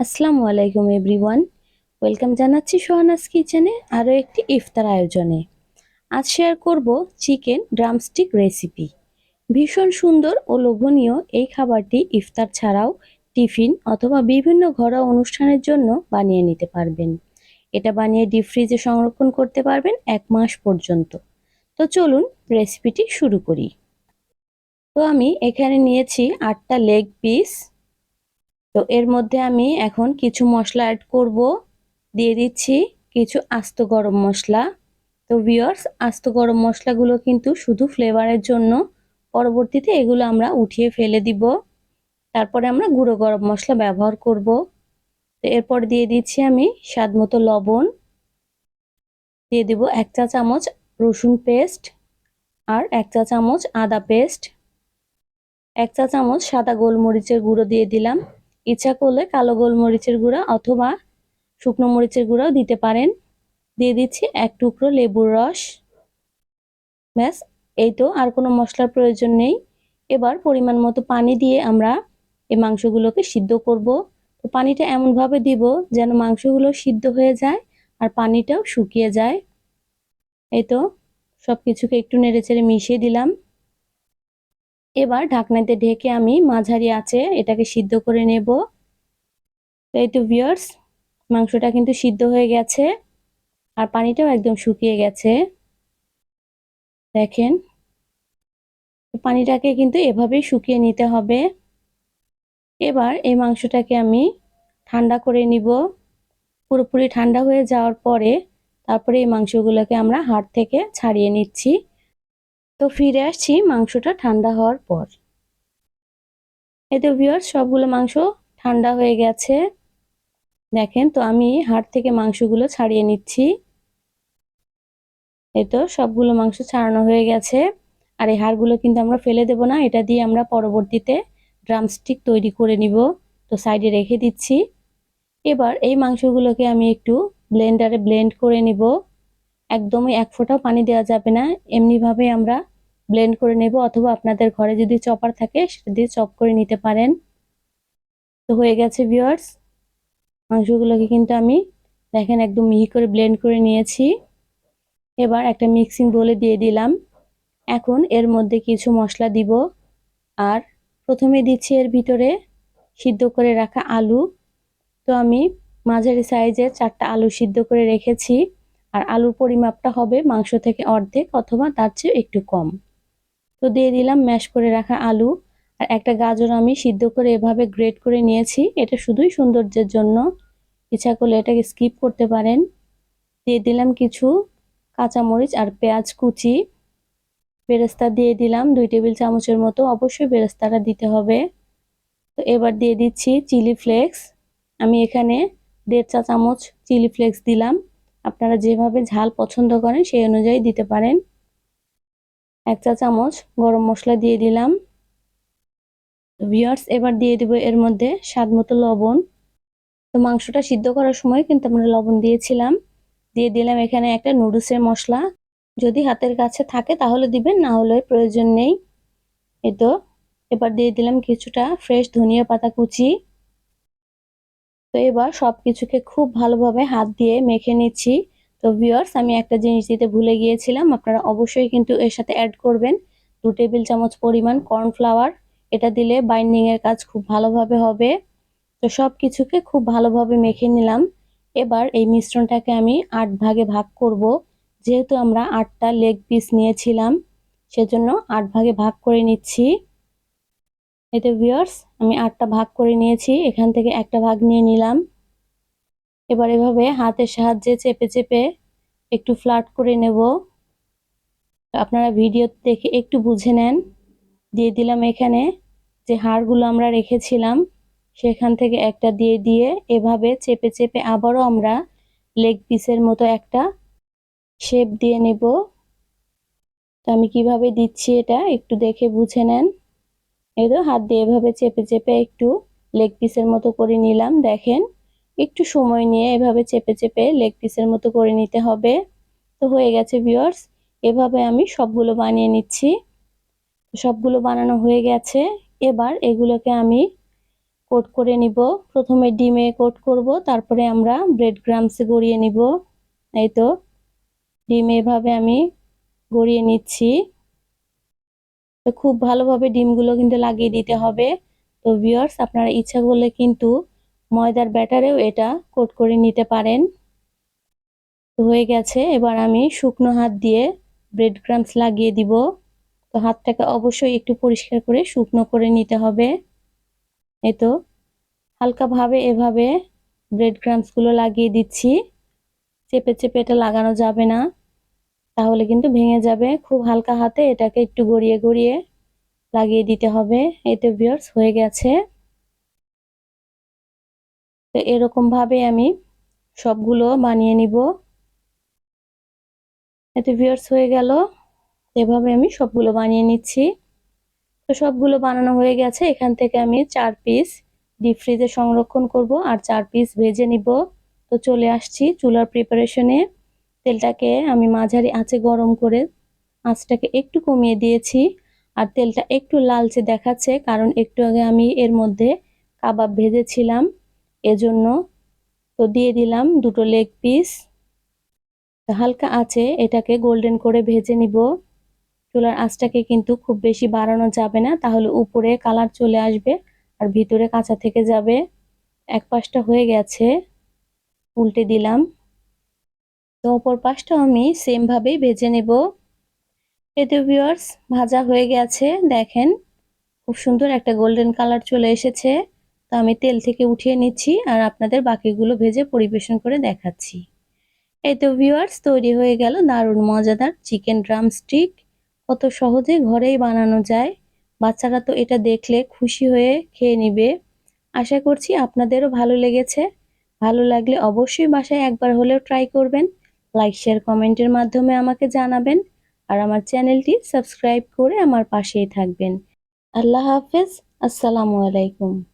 আসসালামু আলাইকুম everyone. Welcome জানাচ্ছি সোহানাস কিচেনে আরও একটি ইফতার আয়োজনে। আজ শেয়ার করব চিকেন ড্রামস্টিক রেসিপি। ভীষণ সুন্দর ও লোভনীয় এই খাবারটি ইফতার ছাড়াও টিফিন অথবা বিভিন্ন ঘরোয়া অনুষ্ঠানের জন্য বানিয়ে নিতে পারবেন। এটা বানিয়ে ডিপ ফ্রিজে সংরক্ষণ করতে পারবেন এক মাস পর্যন্ত। তো চলুন রেসিপিটি শুরু করি। তো আমি এখানে নিয়েছি আটটা লেগ পিস তো এর মধ্যে আমি এখন কিছু মশলা অ্যাড করব। দিয়ে দিচ্ছি কিছু আস্ত গরম মশলা। তো ভিওর্স আস্ত গরম মশলাগুলো কিন্তু শুধু ফ্লেভারের জন্য। পরবর্তীতে এগুলো আমরা উঠিয়ে ফেলে দিব। তারপরে আমরা গুঁড়ো গরম মশলা ব্যবহার করব। তো এরপর দিয়ে দিচ্ছি আমি স্বাদ মতো লবণ। দিয়ে দিব এক চা চামচ রসুন পেস্ট আর এক চা চামচ আদা পেস্ট এক চা চামচ সাদা গোলমরিচের গুঁড়ো দিয়ে দিলাম। ইচ্ছা করলে কালো গোলমরিচের গুঁড়া অথবা শুকনো মরিচের গুঁড়াও দিতে পারেন। দিয়ে দিচ্ছি এক টুকরো লেবুর রস। ব্যাস, এই তো, আর কোনো মশলার প্রয়োজন নেই। এবার পরিমাণ মতো পানি দিয়ে আমরা এই মাংসগুলোকে সিদ্ধ করব। তো পানিটা এমনভাবে দিব যেন মাংসগুলো সিদ্ধ হয়ে যায় আর পানিটাও শুকিয়ে যায়। এই তো সব কিছুকে একটু নেড়েচেড়ে মিশিয়ে দিলাম। এবার ঢাকনাতে ঢেকে আমি মাঝারি আছে এটাকে সিদ্ধ করে নেব। এই তো ভিয়ার্স মাংসটা কিন্তু সিদ্ধ হয়ে গেছে আর পানিটাও একদম শুকিয়ে গেছে। দেখেন, পানিটাকে কিন্তু এভাবেই শুকিয়ে নিতে হবে। এবার এই মাংসটাকে আমি ঠান্ডা করে নিব। পুরোপুরি ঠান্ডা হয়ে যাওয়ার পরে তারপরে এই মাংসগুলোকে আমরা হাড় থেকে ছাড়িয়ে নিচ্ছি। তো ফিরে আসছি মাংসটা ঠান্ডা হওয়ার পর। এতে ভিওর সবগুলো মাংস ঠান্ডা হয়ে গেছে। দেখেন তো আমি হাড় থেকে মাংসগুলো ছাড়িয়ে নিচ্ছি। এই তো সবগুলো মাংস ছাড়ানো হয়ে গেছে। আর এই হাড়গুলো কিন্তু আমরা ফেলে দেব না, এটা দিয়ে আমরা পরবর্তীতে ড্রামস্টিক তৈরি করে নিব। তো সাইডে রেখে দিচ্ছি। এবার এই মাংসগুলোকে আমি একটু ব্লেন্ডারে ব্লেন্ড করে নিব। একদমই এক ফোঁটাও পানি দেওয়া যাবে না। এমনিভাবে আমরা ব্লেন্ড করে নেব অথবা আপনাদের ঘরে যদি চপার থাকে সেটা দিয়ে চপ করে নিতে পারেন। তো হয়ে গেছে ভিওয়ার্স মাংসগুলোকে কিন্তু আমি দেখেন একদম মিহি করে ব্লেন্ড করে নিয়েছি। এবার একটা মিক্সিং বলে দিয়ে দিলাম। এখন এর মধ্যে কিছু মশলা দিব। আর প্রথমে দিচ্ছি এর ভিতরে সিদ্ধ করে রাখা আলু। তো আমি মাঝারি সাইজের চারটা আলু সিদ্ধ করে রেখেছি। আর আলুর পরিমাপটা হবে মাংস থেকে অর্ধেক অথবা তার চেয়ে একটু কম। তো দিয়ে দিলাম ম্যাশ করে রাখা আলু। আর একটা গাজর আমি সিদ্ধ করে এভাবে গ্রেট করে নিয়েছি। এটা শুধুই সৌন্দর্যের জন্য। ইচ্ছা করলে এটাকে স্কিপ করতে পারেন। দিয়ে দিলাম কিছু কাঁচামরিচ আর পেঁয়াজ কুচি। বেরেস্তা দিয়ে দিলাম দুই টেবিল চামচের মতো। অবশ্যই বেরেস্তাটা দিতে হবে। তো এবার দিয়ে দিচ্ছি চিলি ফ্লেক্স। আমি এখানে দেড় চা চামচ চিলি ফ্লেক্স দিলাম। আপনারা যেভাবে ঝাল পছন্দ করেন সেই অনুযায়ী দিতে পারেন। এক চা চামচ গরম মশলা দিয়ে দিলাম। ভিওর্স এবার দিয়ে দিব এর মধ্যে স্বাদ মতো লবণ। তো মাংসটা সিদ্ধ করার সময় কিন্তু আমরা লবণ দিয়েছিলাম। দিয়ে দিলাম এখানে একটা নুডলসের মশলা। যদি হাতের কাছে থাকে তাহলে দিবেন, না হলে প্রয়োজন নেই। এই তো, এবার দিয়ে দিলাম কিছুটা ফ্রেশ ধনিয়া পাতা কুচি। তো এবার সব কিছুকে খুব ভালোভাবে হাত দিয়ে মেখে নিচ্ছি। তো ভিওর্স আমি একটা জিনিস দিতে ভুলে গিয়েছিলাম, আপনারা অবশ্যই কিন্তু এর সাথে অ্যাড করবেন। দু টেবিল চামচ পরিমাণ কর্নফ্লাওয়ার এটা দিলে বাইন্ডিংয়ের কাজ খুব ভালোভাবে হবে। তো সব কিছুকে খুব ভালোভাবে মেখে নিলাম। এবার এই মিশ্রণটাকে আমি আট ভাগে ভাগ করব। যেহেতু আমরা আটটা লেগ পিস নিয়েছিলাম, সেজন্য আট ভাগে ভাগ করে নিচ্ছি। এতে ভিওর্স আমি আটটা ভাগ করে নিয়েছি, এখান থেকে একটা ভাগ নিয়ে নিলাম। এবার এভাবে হাতের সাহায্যে চেপে চেপে একটু ফ্ল্যাট করে নেব। আপনারা ভিডিও দেখে একটু বুঝে নেন। দিয়ে দিলাম এখানে যে হাড়গুলো আমরা রেখেছিলাম, সেখান থেকে একটা দিয়ে দিয়ে এভাবে চেপে চেপে আবারও আমরা লেগ পিসের মতো একটা শেপ দিয়ে নেব। তো আমি কীভাবে দিচ্ছি এটা একটু দেখে বুঝে নেন। এই তো হাত দিয়ে এভাবে চেপে চেপে একটু লেগ পিসের মতো করে নিলাম, দেখেন। একটু সময় নিয়ে এভাবে চেপে চেপে লেগ পিসের মতো করে নিতে হবে। তো হয়ে গেছে ভিওর্স এভাবে আমি সবগুলো বানিয়ে নিচ্ছি। সবগুলো বানানো হয়ে গেছে। এবার এগুলোকে আমি কোট করে নিব। প্রথমে ডিমে কোট করব, তারপরে আমরা ব্রেড গ্রামসে গড়িয়ে নিব। এই তো, ডিম এভাবে আমি গড়িয়ে নিচ্ছি। তো খুব ভালোভাবে ডিমগুলো কিন্তু লাগিয়ে দিতে হবে। তো ভিউয়ার্স আপনারা ইচ্ছা করলে কিন্তু ময়দার ব্যাটারেও এটা কোট করে নিতে পারেন। তো হয়ে গেছে, এবার আমি শুকনো হাত দিয়ে ব্রেড ক্রামস লাগিয়ে দিব। তো হাতটাকে অবশ্যই একটু পরিষ্কার করে শুকনো করে নিতে হবে। এই তো, হালকাভাবে এভাবে ব্রেড ক্রামসগুলো লাগিয়ে দিচ্ছি। চেপে চেপে এটা লাগানো যাবে না। তাহলে কিন্তু ভেঙে যাবে। খুব হালকা হাতে এটাকে একটু গড়িয়ে গড়িয়ে লাগিয়ে দিতে হবে। এতে বিয়ার্স হয়ে গেছে। তো এরকম ভাবে আমি সবগুলো বানিয়ে নিব। এতে ভিউয়ার্স হয়ে গেল। এভাবে আমি সবগুলো বানিয়ে নিচ্ছি। তো সবগুলো বানানো হয়ে গেছে। এখান থেকে আমি চার পিস ডিপ ফ্রিজে সংরক্ষণ করব আর চার পিস ভেজে নিব। তো চলে আসছি চুলার প্রিপারেশনে তেলটাকে আমি মাঝারি আঁচে গরম করে আঁচটাকে একটু কমিয়ে দিয়েছি। আর তেলটা একটু লালচে দেখাচ্ছে, কারণ একটু আগে আমি এর মধ্যে কাবাব ভেজেছিলাম। এজন্য তো দিয়ে দিলাম দুটো লেগ পিস হালকা আছে এটাকে গোল্ডেন করে ভেজে নিব। চুলার আঁচটাকে কিন্তু খুব বেশি বাড়ানো যাবে না, তাহলে উপরে কালার চলে আসবে আর ভিতরে কাঁচা থেকে যাবে। এক পাশটা হয়ে গেছে, উল্টে দিলাম। তো অপর পাশটা আমি সেম ভাবেই ভেজে নেব। এতে ভিউয়ার্স ভাজা হয়ে গেছে, দেখেন। খুব সুন্দর একটা গোল্ডেন কালার চলে এসেছে। তো আমি তেল থেকে উঠিয়ে নিচ্ছি আর আপনাদের বাকিগুলো ভেজে পরিবেশন করে দেখাচ্ছি। এই তো ভিউয়ার্স তৈরি হয়ে গেল দারুণ মজাদার চিকেন ড্রাম স্টিক কত সহজে ঘরেই বানানো যায়। বাচ্চারা তো এটা দেখলে খুশি হয়ে খেয়ে নিবে। আশা করছি আপনাদেরও ভালো লেগেছে। ভালো লাগলে অবশ্যই বাসায় একবার হলেও ট্রাই করবেন। লাইক শেয়ার কমেন্টের মাধ্যমে আমাকে জানাবেন আর আমার চ্যানেলটি সাবস্ক্রাইব করে আমার পাশেই থাকবেন। আল্লাহ হাফেজ, আসসালামু আলাইকুম।